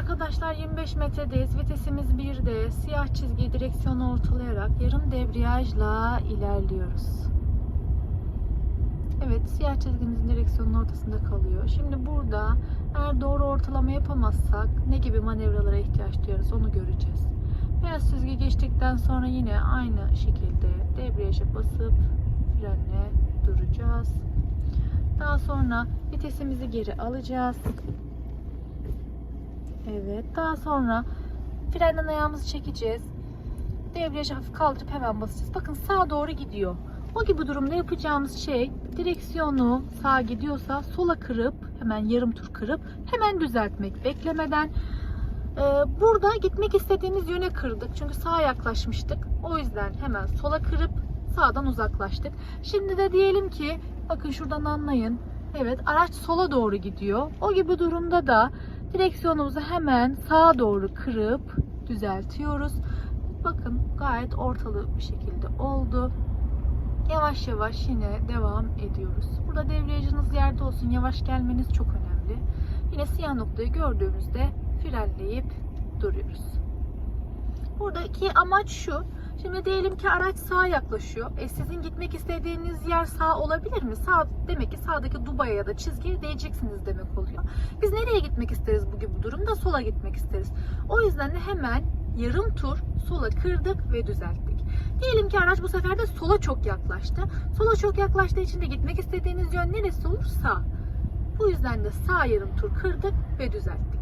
arkadaşlar 25 metredeyiz. Vitesimiz 1'de. Siyah çizgiyi direksiyonu ortalayarak yarım debriyajla ilerliyoruz. Evet siyah çizgimizin direksiyonun ortasında kalıyor. Şimdi burada eğer doğru ortalama yapamazsak ne gibi manevralara ihtiyaç duyarız onu göreceğiz. Beyaz çizgi geçtikten sonra yine aynı şekilde debriyaja basıp frenle duracağız. Daha sonra vitesimizi geri alacağız. Evet. Daha sonra frenden ayağımızı çekeceğiz. Debriyajı hafif kaldırıp hemen basacağız. Bakın sağa doğru gidiyor. O gibi durumda yapacağımız şey direksiyonu sağa gidiyorsa sola kırıp hemen yarım tur kırıp hemen düzeltmek beklemeden. Ee, burada gitmek istediğimiz yöne kırdık. Çünkü sağa yaklaşmıştık. O yüzden hemen sola kırıp sağdan uzaklaştık. Şimdi de diyelim ki bakın şuradan anlayın. Evet araç sola doğru gidiyor. O gibi durumda da direksiyonumuzu hemen sağa doğru kırıp düzeltiyoruz. Bakın gayet ortalı bir şekilde oldu. Yavaş yavaş yine devam ediyoruz. Burada debriyajınız yerde olsun. Yavaş gelmeniz çok önemli. Yine siyah noktayı gördüğümüzde frenleyip duruyoruz. Buradaki amaç şu. Şimdi diyelim ki araç sağa yaklaşıyor. E sizin gitmek istediğiniz yer sağ olabilir mi? Sağ demek ki sağdaki dubaya ya da çizgiye değeceksiniz demek oluyor. Biz nereye gitmek isteriz bu gibi durumda? Sola gitmek isteriz. O yüzden de hemen yarım tur sola kırdık ve düzelttik. Diyelim ki araç bu sefer de sola çok yaklaştı. Sola çok yaklaştığı için de gitmek istediğiniz yön neresi olur? Sağ. Bu yüzden de sağ yarım tur kırdık ve düzelttik.